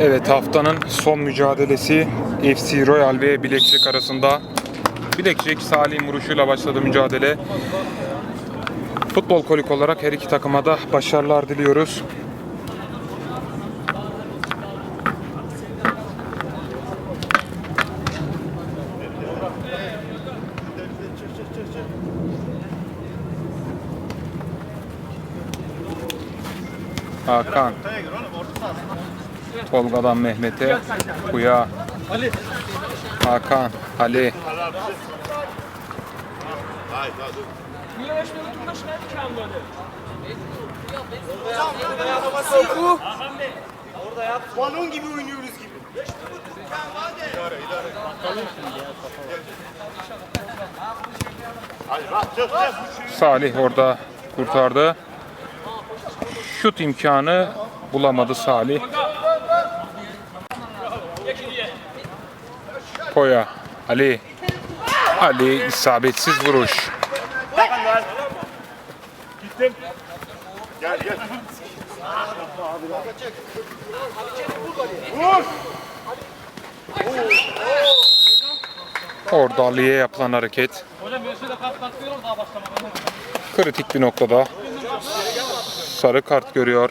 Evet haftanın son mücadelesi FC Royal ve Bilekçek arasında. Bilekçek Salih vuruşuyla başladı mücadele. Futbol kolik olarak her iki takıma da başarılar diliyoruz. Hakan. Tolga'dan Mehmet'e. Kuya. Hakan. Ali. Balon gibi oynuyoruz gibi. Salih orada kurtardı. Şut imkanı bulamadı Salih. Koya. Ali. Ali isabetsiz vuruş. Gittim. Orada Ali'ye yapılan hareket. Kritik bir noktada. Sarı kart görüyor.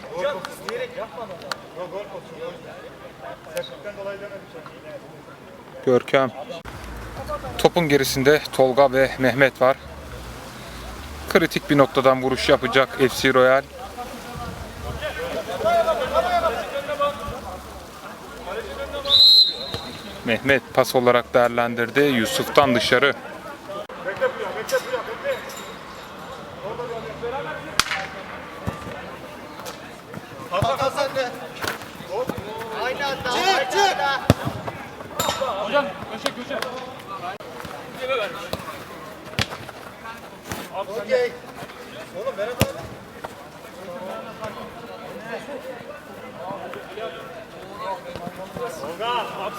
Görkem. Topun gerisinde Tolga ve Mehmet var. Kritik bir noktadan vuruş yapacak FC Royal. Mehmet pas olarak değerlendirdi. Yusuf'tan dışarı. Okey. Oğlum Berat abi.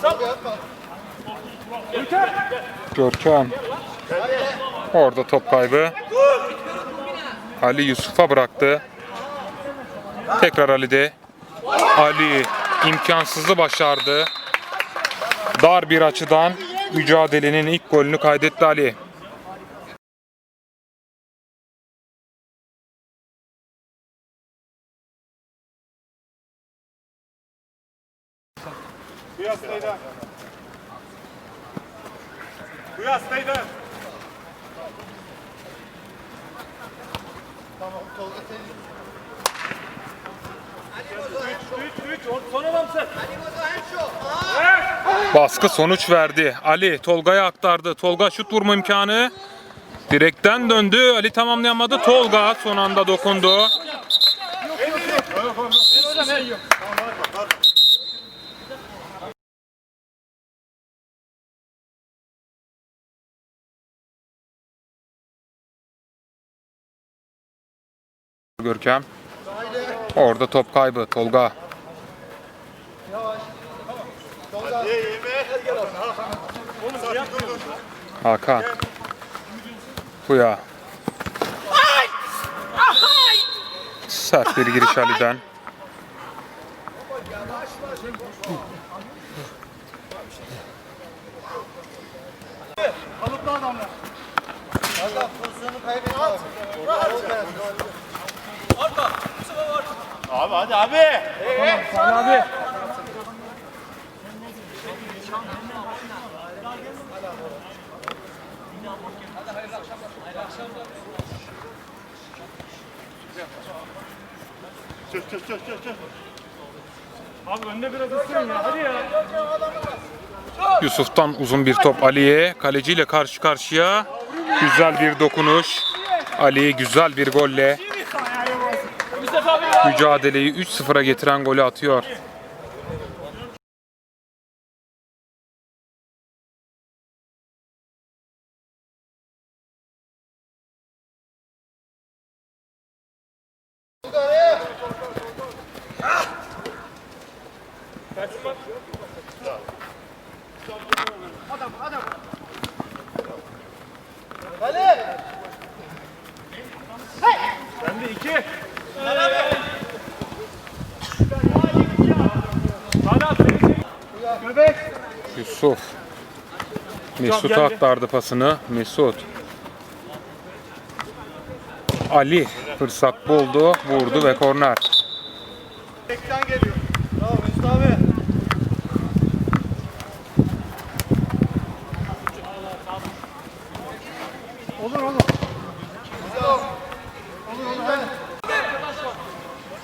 Tolga. Yapma. Görkem. Orada top kaybı. Ali Yusuf'a bıraktı. Tekrar Ali'de. Ali imkansızı başardı. Dar bir açıdan mücadelenin ilk golünü kaydetti Ali. Kuyas Neyden. Kuyas Neyden. Tamam Tolga senin. 3 3 son adamsın. Baskı sonuç verdi. Ali Tolga'ya aktardı. Tolga şut vurma imkanı. Direkten döndü. Ali tamamlayamadı. Tolga son anda dokundu. Görkem. Orada top kaybı. Tolga. Hakan. Kuya. Sert bir giriş Ali'den. Kalıplı adamlar. Hakan pozisyonu kaybetme abi. Tolga. Abi hadi abi. abi. Çık çık çık çık çık. Abi önüne biraz ısırın ya hadi ya. Yusuf'tan uzun bir top Ali'ye. Kaleciyle karşı karşıya. Güzel bir dokunuş. Ali güzel bir golle mücadeleyi 3-0'a getiren golü atıyor. Sen de iki. Sana at. Yusuf. Mesut'a aktardı pasını. Mesut. Ali fırsat buldu, vurdu ve korner. Bekten geliyor. Bravo Mesut abi. Olur olur.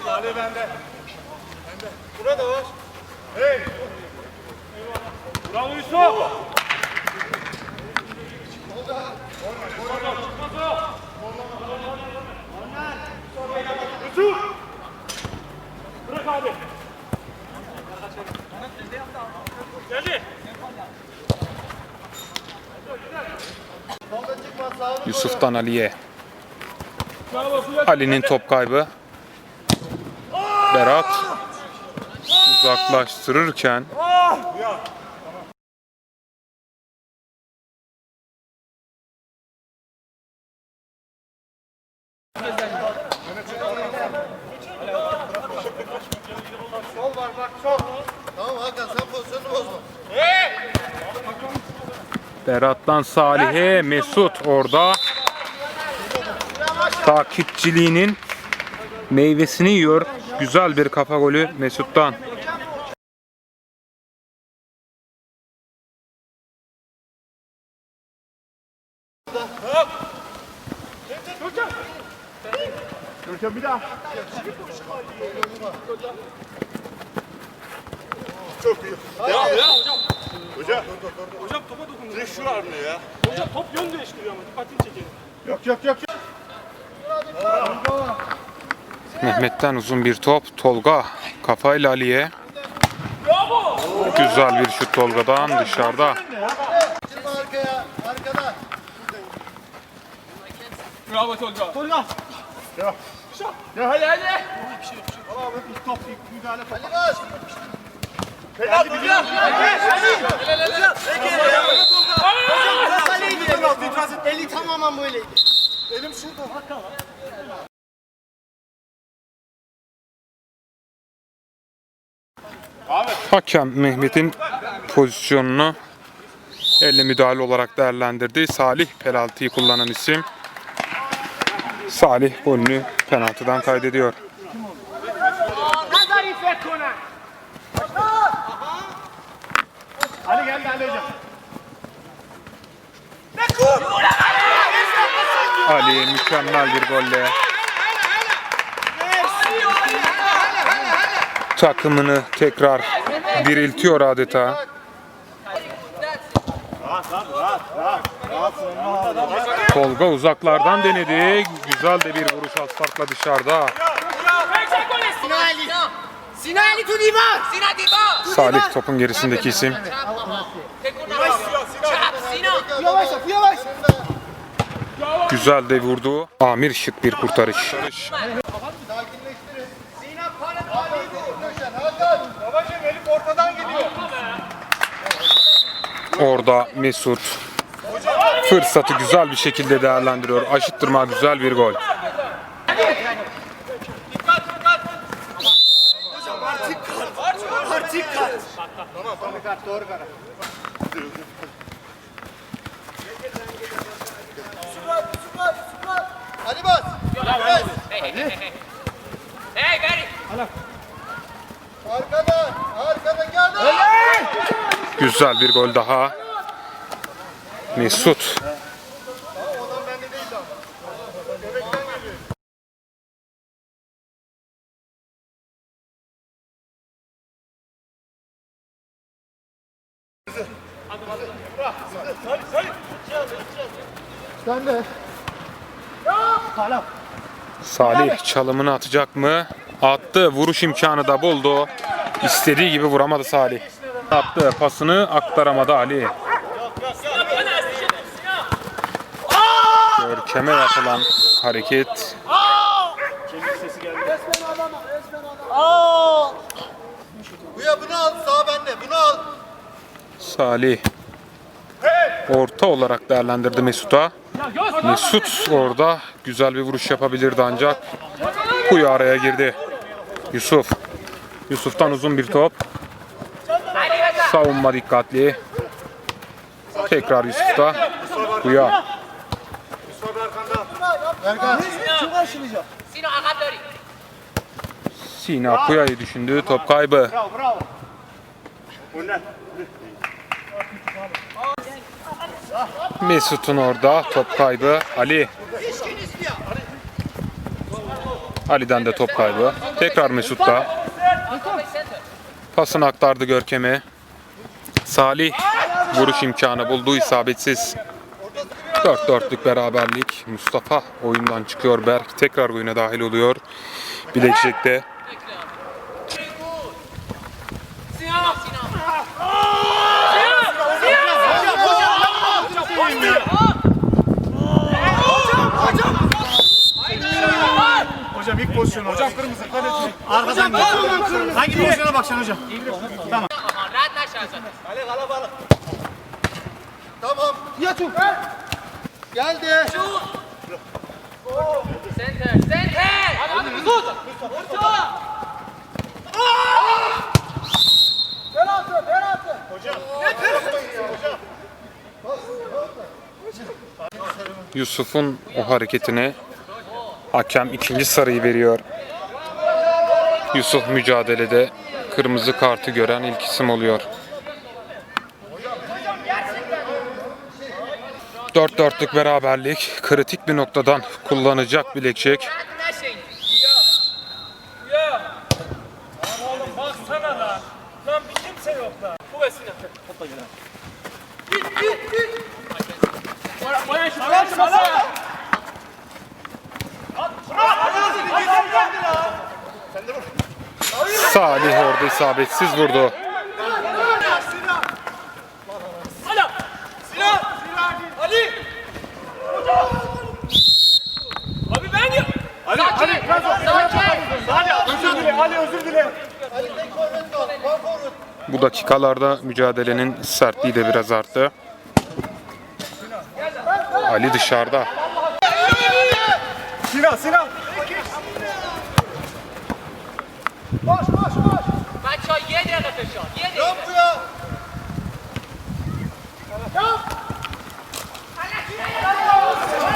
Ali bende. Burada var. Hey. Bravo. Yusuf. Bırak abi. Geldi. Solda çıkma Yusuf'tan Ali'ye. Ali'nin top kaybı. Berat uzaklaştırırken. Berat'tan Salih'e Mesut orada takipçiliğinin meyvesini yiyor. Güzel bir kafa golü Mesut'tan. Görkem bir daha. Çok iyi. Devam ya hocam. Hocam. Hocam topa dokundu. Direkt şu ya. Hocam top yön değiştiriyor ama dikkatini çekelim. Yok yok yok. yok. Mehmet'ten uzun bir top. Tolga kafayla Ali'ye. Güzel bir şut Tolga'dan dışarıda. Çıkma arkaya. Arkada. Bravo Tolga. Tolga. Ya. Ya hadi hadi. Bir top bir müdahale top. Ali bas. Hadi biliyor. Eli tamamen böyleydi. Elim şurada. Hakem Mehmet'in pozisyonunu elle müdahale olarak değerlendirdi. Salih penaltıyı kullanan isim. Salih golünü penaltıdan kaydediyor. Ali mükemmel bir golle takımını tekrar diriltiyor adeta. Tolga uzaklardan denedi. Güzel de bir vuruş az farkla dışarıda. Sinali. Sinali tu di ba? Sina di ba? Salih topun gerisindeki isim. Güzel de vurdu. Amir şık bir kurtarış. Sakinleştirin. Sina para Ali'yi Köşen Hakan. Babacım elim ortadan geliyor. Orada Mesut fırsatı güzel bir şekilde değerlendiriyor. Aşıttırma güzel bir gol. Ali bas. Yes. Hey, Gary. Arkada. Arkada geldi. Güzel bir gol daha. Mesut. Salih çalımını atacak mı? Attı. Vuruş imkanı da buldu. İstediği gibi vuramadı Salih. Attı. Pasını aktaramadı Ali. Görkem'e yapılan hareket Bu ya bunu al. Sağ bende. Bunu al. Salih orta olarak değerlendirdi Mesut'a. Mesut orada güzel bir vuruş yapabilirdi ancak Kuyu araya girdi. Yusuf. Yusuf'tan uzun bir top. Savunma dikkatli. Tekrar Yusuf'ta. Kuya. Sina Kuya'yı düşündü. Top kaybı. Mesut'un orada. Top kaybı. Ali. Ali'den de top kaybı. Tekrar Mesut'ta. Pasını aktardı Görkem'e. Salih vuruş imkanı buldu isabetsiz. 4-4'lük beraberlik. Mustafa oyundan çıkıyor. Berk tekrar oyuna dahil oluyor. Sino. Hocam ilk pozisyon. Hocam kırmızı kaleci. Arkadan gel. Hangi pozisyona bakacaksın hocam? Aman rahat naşa zaten. Tamam. Yatın. Geldi. Center. Center. Hadi Mesut. Penaltı, penaltı. Yusuf'un o hareketine hakem ikinci sarıyı veriyor. Yusuf mücadelede kırmızı kartı gören ilk isim oluyor. 4-4'lük beraberlik kritik bir noktadan kullanacak Bilekçek. Baksana lan. Lan bir kimse yok lan. Bu ve Sinan. Topla gel. Baya şu baya şu baya. Salih orada isabetsiz vurdu. Sinan. Sinan. Ali. Abi ben ya. Ali, Ali, Ali, özür dile, Ali özür dile. Ali tek forvet var. Var forvet. Bu dakikalarda mücadelenin sertliği de biraz arttı. Ali dışarıda. Sinan, Sinan. Koş, koş, koş. Maço, yedi nefeşo, yedi. Yap ya.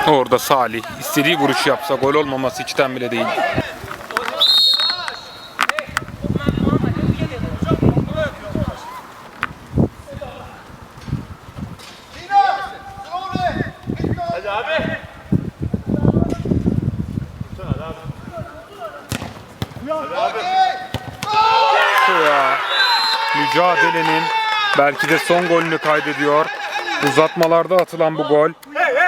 Orada Salih istediği vuruş yapsa gol olmaması içten bile değil. Ya, mücadelenin belki de son golünü kaydediyor. Uzatmalarda atılan bu gol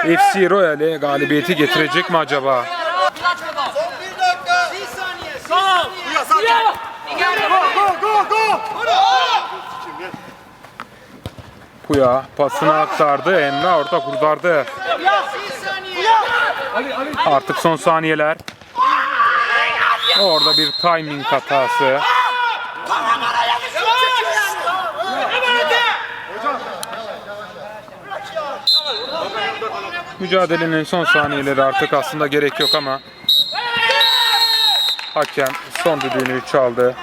FC Royal'e galibiyeti getirecek mi acaba? Puya pasını aktardı. Emre orta kurtardı. Artık son saniyeler. Orada bir timing hatası. Mücadelenin son saniyeleri artık aslında gerek yok ama hakem son düdüğünü çaldı.